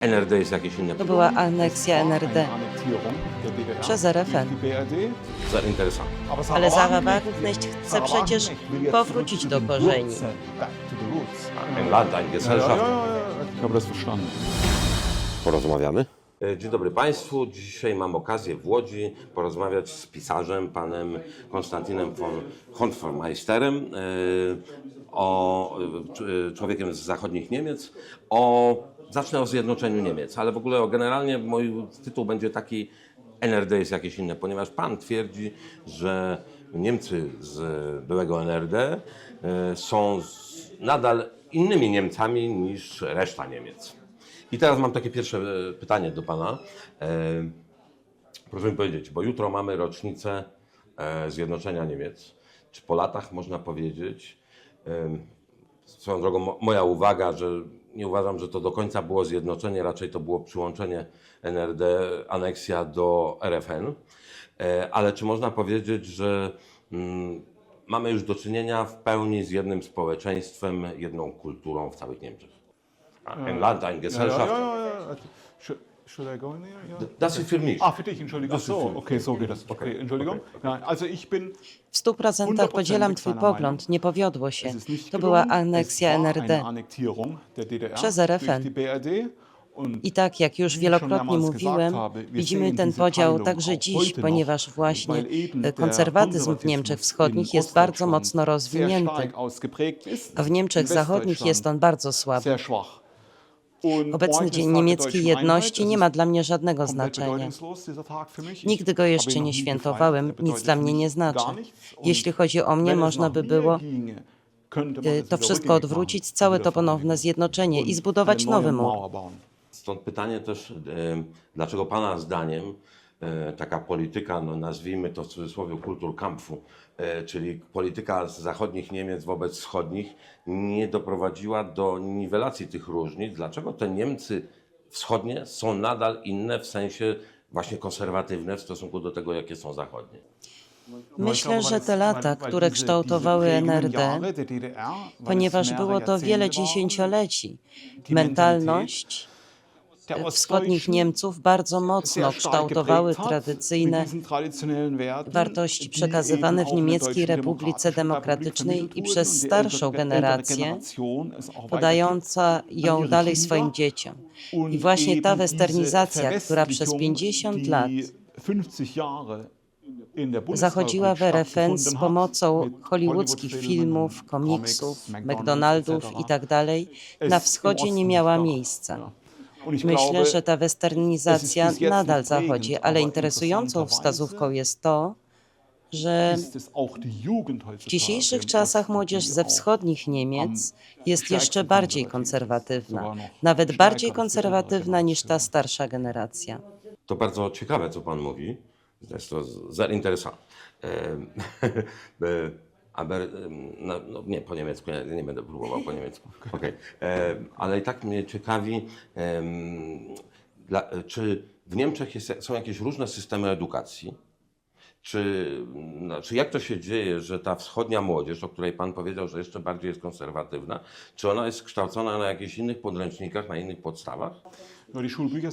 NRD jest jakieś inne. To była aneksja NRD przez RFN. Ale Sarah Wagenknecht chce przecież powrócić do korzeni. Ein Land, Gesellschaft. Porozmawiamy? E, Dzień dobry Państwu. Dzisiaj mam okazję w Łodzi porozmawiać z pisarzem, panem Konstantinem von Honfmeisterem, e, o e, człowiekiem z zachodnich Niemiec, o zacznę o zjednoczeniu Niemiec, ale w ogóle generalnie mój tytuł będzie taki NRD jest jakieś inne, ponieważ pan twierdzi, że Niemcy z byłego NRD e, są nadal innymi Niemcami niż reszta Niemiec. I teraz mam takie pierwsze e, pytanie do Pana. E, Proszę mi powiedzieć, bo jutro mamy rocznicę zjednoczenia Niemiec. Czy po latach można powiedzieć, swoją drogą mo- moja uwaga, że nie uważam, że to do końca było zjednoczenie, raczej to było przyłączenie NRD, aneksja do RFN, E, ale czy można powiedzieć, że mm, mamy już do czynienia w pełni z jednym społeczeństwem, jedną kulturą w całych Niemczech? Ein Land, Ja, Gesellschaft. ja, ja, ja. Should I go in there? Ja. Das ist für mich. Ah, für dich, Entschuldigung. Ach so, okay, so geht das. Okay, Entschuldigung. Nein, also ich bin W stu procentach podzielam Twój pogląd. Nie powiodło się. To była aneksja NRD. Przez RFN. I tak, jak już wielokrotnie mówiłem, widzimy ten podział także dziś, ponieważ właśnie e, konserwatyzm w Niemczech Wschodnich jest bardzo mocno rozwinięty, a w Niemczech Zachodnich jest on bardzo słaby. Obecny Dzień Niemieckiej Jedności nie ma dla mnie żadnego znaczenia. Nigdy go jeszcze nie świętowałem, nic dla mnie nie znaczy. Jeśli chodzi o mnie, można by było e, to wszystko odwrócić, całe to ponowne zjednoczenie i zbudować nowy mur. Stąd pytanie też, e, dlaczego Pana zdaniem taka polityka, no nazwijmy to w cudzysłowie kulturkampfu, e, czyli polityka z zachodnich Niemiec wobec wschodnich, nie doprowadziła do niwelacji tych różnic? Dlaczego te Niemcy wschodnie są nadal inne w sensie właśnie konserwatywne w stosunku do tego, jakie są zachodnie? Myślę, że te lata, które kształtowały NRD, ponieważ było to wiele dziesięcioleci, mentalność wschodnich Niemców bardzo mocno kształtowały tradycyjne wartości przekazywane w Niemieckiej Republice Demokratycznej i przez starszą generację, podająca ją dalej swoim dzieciom. I właśnie ta westernizacja, która przez 50 lat zachodziła w RFN z pomocą hollywoodzkich filmów, komiksów, McDonaldów itd., na wschodzie nie miała miejsca. Myślę, że ta westernizacja nadal zachodzi, ale interesującą wskazówką jest to, że w dzisiejszych czasach młodzież ze wschodnich Niemiec jest jeszcze bardziej konserwatywna, nawet bardziej konserwatywna niż ta starsza generacja. To bardzo ciekawe, co Pan mówi. Jest to sehr interessant. Em, e, Aber, no, no nie, po niemiecku, nie, nie będę próbował po niemiecku. Okej. Em, Ale i tak mnie ciekawi, em, dla, czy w Niemczech jest, są jakieś różne systemy edukacji? Czy, znaczy jak to się dzieje, że ta wschodnia młodzież, o której Pan powiedział, że jeszcze bardziej jest konserwatywna, czy ona jest kształcona na jakichś innych podręcznikach, na innych podstawach?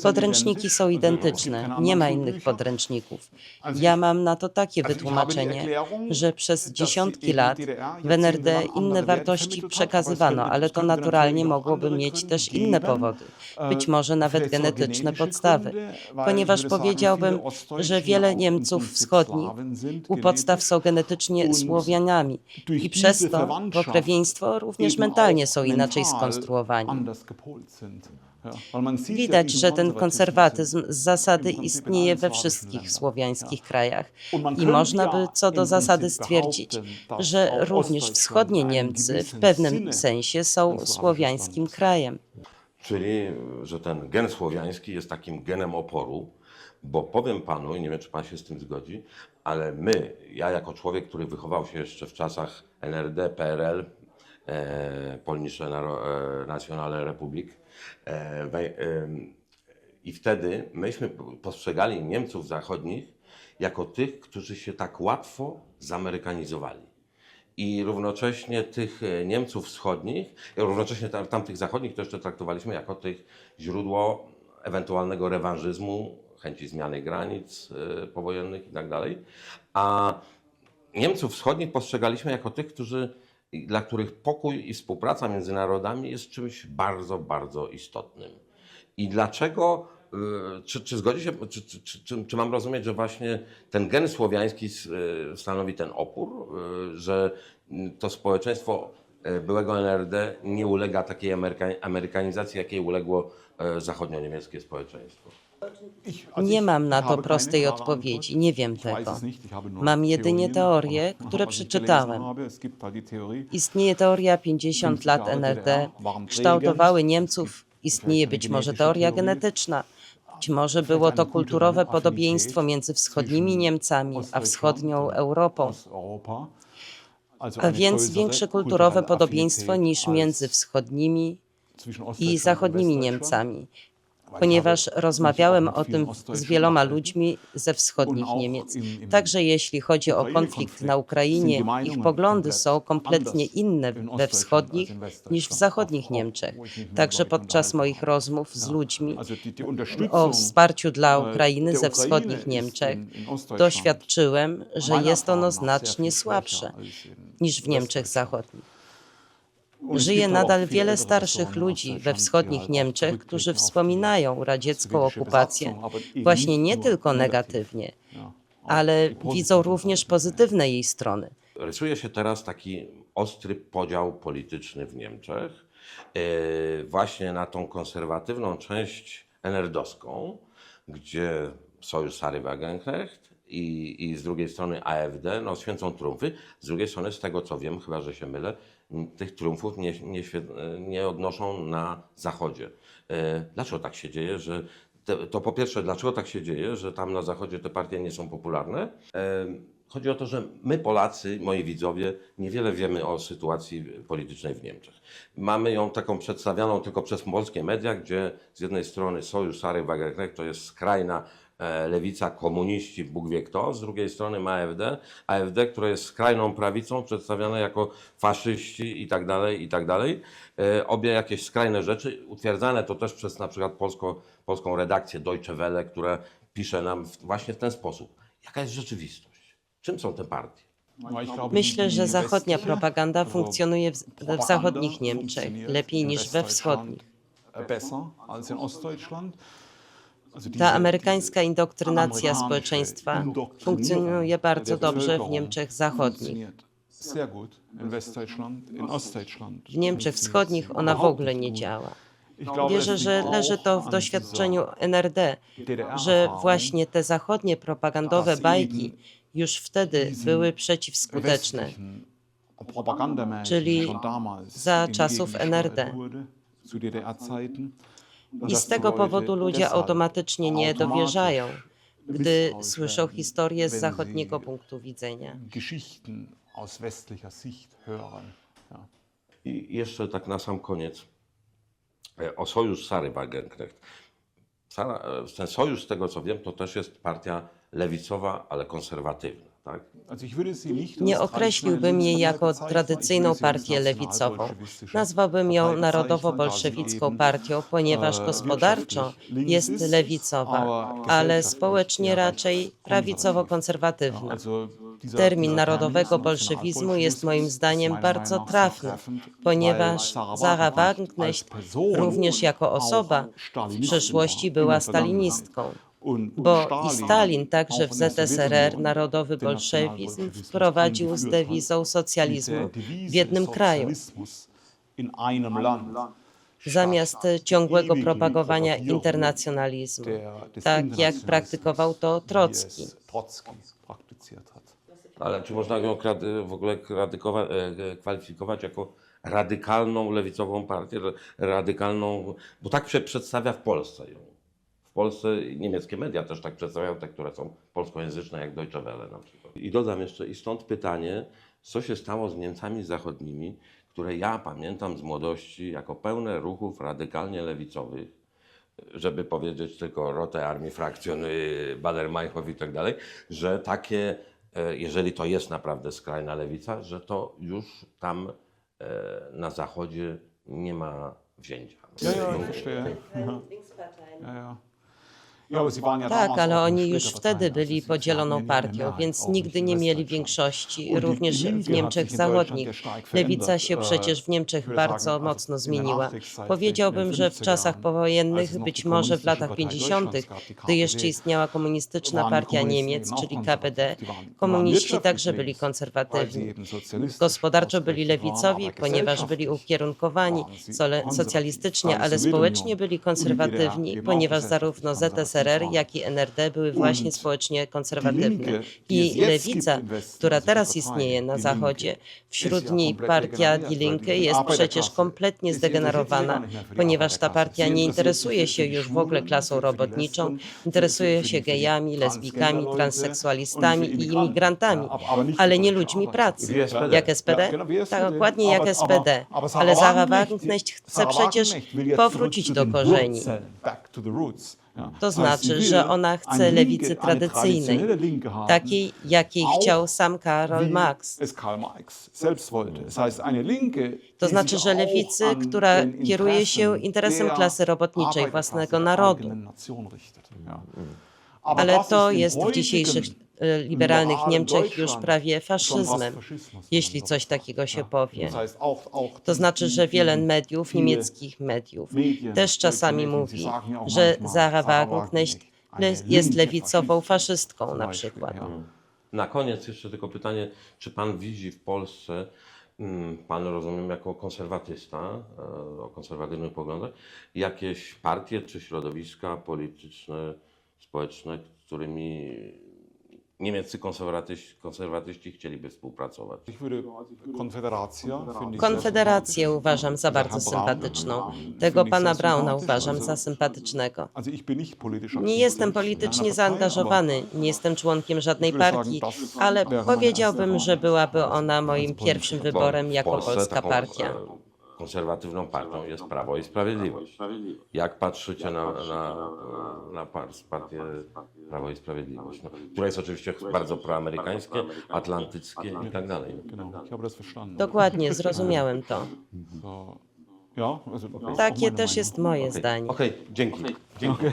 Podręczniki są identyczne, nie ma innych podręczników. Ja mam na to takie wytłumaczenie, że przez dziesiątki lat w NRD inne wartości przekazywano, ale to naturalnie mogłoby mieć też inne powody, być może nawet genetyczne podstawy, ponieważ powiedziałbym, że wiele Niemców wschodnich u podstaw są genetycznie Słowianami. I przez to pokrewieństwo również mentalnie są inaczej skonstruowani. Widać, że ten konserwatyzm z zasady istnieje we wszystkich słowiańskich krajach i można by co do zasady stwierdzić, że również wschodnie Niemcy w pewnym sensie są słowiańskim krajem. Czyli, że ten gen słowiański jest takim genem oporu, bo powiem panu, i nie wiem, czy pan się z tym zgodzi, ale my, ja jako człowiek, który wychował się jeszcze w czasach NRD, PRL, e, Polnische e, Nationale Republik, e, i wtedy myśmy postrzegali Niemców zachodnich jako tych, którzy się tak łatwo zamerykanizowali i równocześnie tych e, Niemców wschodnich, i równocześnie tam, tamtych zachodnich to jeszcze traktowaliśmy jako tych źródło ewentualnego rewanżyzmu, chęci zmiany granic e, powojennych i tak. A Niemców wschodnich postrzegaliśmy jako tych, którzy, dla których pokój i współpraca między narodami jest czymś bardzo, bardzo istotnym. I dlaczego, y, czy, czy zgodzi się, czy, czy, czy, czy, mam rozumieć, że właśnie ten gen słowiański y, stanowi ten opór, y, że to społeczeństwo byłego NRD nie ulega takiej ameryka- amerykanizacji, jakiej uległo zachodnio-niemieckie społeczeństwo? Nie mam na to prostej odpowiedzi, nie wiem tego. Mam jedynie teorie, które przeczytałem. Istnieje teoria 50 lat NRD, kształtowały Niemców. Istnieje być może teoria genetyczna. Być może było to kulturowe podobieństwo między wschodnimi Niemcami a wschodnią Europą, a więc większe kulturowe podobieństwo niż między wschodnimi i zachodnimi. Niemcami. Ponieważ rozmawiałem o tym z wieloma ludźmi ze wschodnich Niemiec. Także jeśli chodzi o konflikt na Ukrainie, ich poglądy są kompletnie inne in we wschodnich niż w zachodnich Niemczech. Także podczas moich rozmów z Ja. ludźmi o wsparciu dla äh, Ukrainy ze wschodnich Niemczech Ostdeutschland doświadczyłem, że jest ono znacznie słabsze niż w Niemczech zachodnich. Żyje nadal wiele starszych ludzi we wschodnich Niemczech, którzy wspominają radziecką okupację właśnie nie tylko negatywnie, auch ale widzą również pozytywne jej strony. Rysuje się teraz taki ostry podział polityczny w Niemczech, e, właśnie na tą konserwatywną część NRD-owską, gdzie Sojusz Sary Wagenknecht i, i z drugiej strony AfD no, święcą triumfy. Z drugiej strony, z tego co wiem, chyba że się mylę, tych triumfów nie, nie, nie odnoszą na Zachodzie. E, Dlaczego tak się dzieje, że te, to po pierwsze, dlaczego tak się dzieje, że tam na Zachodzie te partie nie są popularne? E, Chodzi o to, że my Polacy, moi widzowie, niewiele wiemy o sytuacji politycznej w Niemczech. Mamy ją taką przedstawianą tylko przez polskie media, gdzie z jednej strony Sojusz Sary Wagenknecht to jest skrajna lewica, komuniści, Bóg wie kto, z drugiej strony ma AfD, AfD, która jest skrajną prawicą, przedstawiana jako faszyści i tak dalej, i tak dalej. E, Obie jakieś skrajne rzeczy, utwierdzane to też przez na przykład polską, polską redakcję Deutsche Welle, która pisze nam w, właśnie w ten sposób. Jaka jest rzeczywistość? Czym są te partie? Myślę, że zachodnia propaganda funkcjonuje w, we Propaganda zachodnich Niemczech lepiej niż we wschodnich. Besser als in Ostdeutschland. Ta amerykańska indoktrynacja społeczeństwa funkcjonuje bardzo dobrze w Niemczech zachodnich. W Niemczech wschodnich ona w ogóle nie działa. Wierzę, że leży to w doświadczeniu NRD, że właśnie te zachodnie propagandowe bajki już wtedy były przeciwskuteczne. Czyli za czasów NRD. I z tego powodu ludzie automatycznie nie dowierzają, gdy słyszą historię z zachodniego punktu widzenia. Geschichten aus westlicher Sicht hören. Ja. I jeszcze tak na sam koniec e, o sojusz Sary Wagenknecht. Sara, e, ten sojusz, z tego co wiem, to też jest partia lewicowa, ale konserwatywna. Tak? Nicht Nie określiłbym jej jako bezeichnen, tradycyjną partię lewicową. Nazwałbym ją Partei narodowo-bolszewicką partią, ponieważ e, gospodarczo jest lewicowa, ale społecznie raczej prawicowo-konserwatywna. Dieser- Termin narodowego bolszewizmu jest moim zdaniem bardzo trafny, ponieważ als Wagenknecht również jako osoba w przeszłości była stalinistką. Bo i Stalin także w ZSRR narodowy bolszewizm wprowadził z dewizą socjalizmu w jednym kraju. Zamiast ciągłego propagowania internacjonalizmu, tak jak praktykował to Trocki. Ale czy można ją w ogóle radykowa- e, kwalifikować jako radykalną lewicową partię, ra- radykalną, bo tak się przedstawia w Polsce ją. W Polsce niemieckie media też tak przedstawiają, te, które są polskojęzyczne, jak Deutsche Welle na przykład. I dodam jeszcze, i stąd pytanie, co się stało z Niemcami zachodnimi, które ja pamiętam z młodości jako pełne ruchów radykalnie lewicowych, żeby powiedzieć tylko Rote Armii Fraktion, y, Bader-Meinhof i tak dalej, że takie, e, jeżeli to jest naprawdę skrajna lewica, że to już tam e, na zachodzie nie ma wzięcia. Ja, ja. Ja. Ja, ja. Ja, aber sie waren ja Tak, ale oni już wtedy also byli podzieloną partią, więc nigdy nie mieli większości, również w Niemczech Zachodnich. Lewica verändert. się Äh, przecież w Niemczech würde bardzo mocno zmieniła. Powiedziałbym, że w 50er czasach powojennych, być może w latach Partei 50., Deutschlands gab, die gdy jeszcze istniała komunistyczna partia Niemiec, czyli. KPD, komuniści także byli konserwatywni. Gospodarczo byli lewicowi, ponieważ byli ukierunkowani socjalistycznie, ale społecznie byli konserwatywni, ponieważ zarówno ZSRR, waren. jak i NRD były właśnie społecznie konserwatywne. I lewica, która teraz istnieje na Zachodzie, wśród niej partia Die Linke jest przecież kompletnie zdegenerowana, ponieważ ta partia nie interesuje się już w ogóle klasą robotniczą, interesuje się gejami, lesbikami, transseksualistami i imigrantami, ale nie ludźmi pracy. Jak SPD? Tak, dokładnie jak SPD. Ale Sarah Wagenknecht- chce przecież powrócić do korzeni. To znaczy, że ona chce lewicy tradycyjnej, takiej, jakiej chciał sam Karol Marx. To znaczy, że lewicy, która kieruje się interesem klasy robotniczej, własnego narodu. Ale to jest w dzisiejszych liberalnych liberalen Niemczech już prawie faszyzmem, jeśli coś takiego się Ja. powie. To znaczy, że wiele mediów, niemieckich mediów, też czasami mówi, że Zara Wagenknecht jest lewicową faszystką na przykład. Na koniec jeszcze tylko pytanie, czy pan widzi w Polsce, mm, pan rozumiem jako konserwatysta, e, o konserwatywnych poglądach, jakieś partie czy środowiska polityczne, społeczne, którymi niemieccy konserwatyści, konserwatyści chcieliby współpracować? Konfederacja Konfederację uważam za bardzo sympatyczną. Tego pana Brauna uważam za sympatycznego. Nie jestem politycznie zaangażowany, nie jestem członkiem żadnej partii, ale powiedziałbym, że byłaby ona moim pierwszym wyborem jako polska partia. Konserwatywną partią jest Prawo i Sprawiedliwość. Jak patrzycie na, na, na par- partię Prawo i Sprawiedliwość, no, która jest oczywiście bardzo proamerykańskie, atlantyckie i tak dalej. Genau, ich habe das verstanden. Dokładnie, zrozumiałem to. So, ja, also, das ist auch Takie meine też Meinung. jest moje zdanie. Okej, dzięki. dzięki.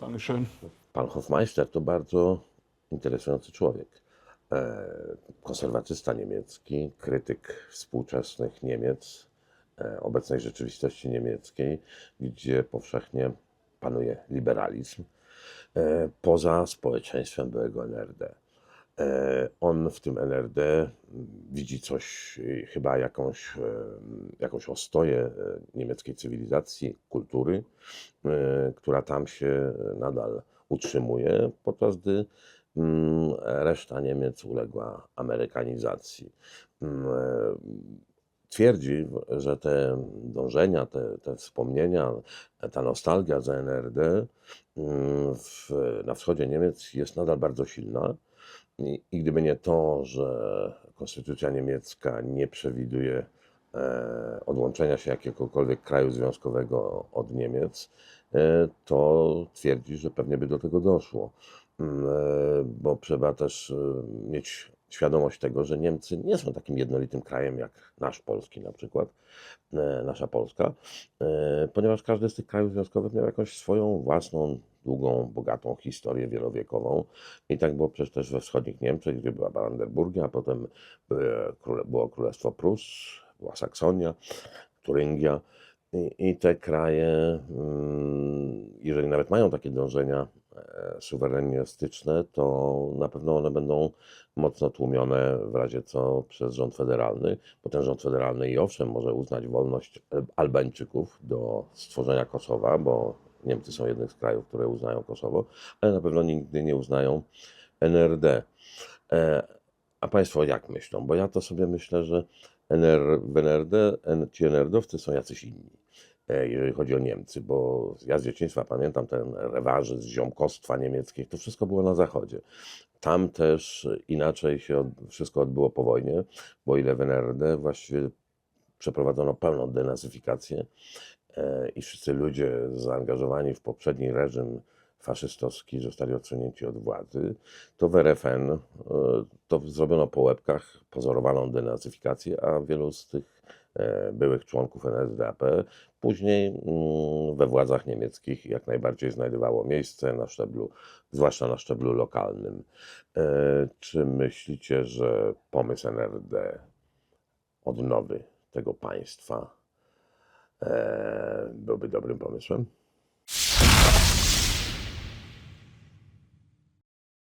Dankeschön. Pan Hofmeister to bardzo interesujący człowiek. E, konserwatysta niemiecki, krytyk współczesnych Niemiec, obecnej rzeczywistości niemieckiej, gdzie powszechnie panuje liberalizm, e, poza społeczeństwem byłego NRD. E, On w tym NRD widzi coś, e, chyba jakąś, e, jakąś ostoję e, niemieckiej cywilizacji, kultury, e, która tam się nadal utrzymuje, podczas gdy mm, reszta Niemiec uległa amerykanizacji. Twierdzi, że te dążenia, te, te wspomnienia, ta nostalgia za NRD mm, w, na wschodzie Niemiec jest nadal bardzo silna. I, I gdyby nie to, że konstytucja niemiecka nie przewiduje e, odłączenia się jakiegokolwiek kraju związkowego od Niemiec, e, to twierdzi, że pewnie by do tego doszło. Mm, e, Bo trzeba też e, mieć świadomość tego, że Niemcy nie są takim jednolitym krajem jak nasz polski na przykład, e, nasza Polska, e, ponieważ każdy z tych krajów związkowych miał jakąś swoją własną, długą, bogatą historię wielowiekową. I tak było przecież też we wschodnich Niemczech, gdzie była Brandenburgia, a potem króle- było Królestwo Prus, była Saksonia, Turyngia. I, te kraje, mm, jeżeli nawet mają takie dążenia e, suwerenistyczne, to na pewno one będą mocno tłumione w razie co przez rząd federalny, bo ten rząd federalny i owszem może uznać wolność e, Albańczyków do stworzenia Kosowa, bo Niemcy są jednym z krajów, które uznają Kosowo, ale na pewno nigdy nie uznają NRD. A Państwo jak myślą? Bo ja to sobie myślę, że NR, w NRD ci NRD-owcy są jacyś inni, e, jeżeli chodzi o Niemcy, bo ja z dzieciństwa pamiętam ten rewanżyzm ziomkostwa niemieckich, to wszystko było na zachodzie. Tam też inaczej się od, wszystko odbyło po wojnie, bo ile w NRD właściwie przeprowadzono pełną denazyfikację e, i wszyscy ludzie zaangażowani w poprzedni reżim faszystowski zostali odsunięci od władzy, to w RFN e, to zrobiono po łebkach pozorowaną denazyfikację, a wielu z tych e, byłych członków NSDAP. Później mm, we władzach niemieckich jak najbardziej znajdowało miejsce na szczeblu, zwłaszcza na szczeblu lokalnym. E, Czy myślicie, że pomysł NRD odnowy tego państwa byłby dobrym pomysłem?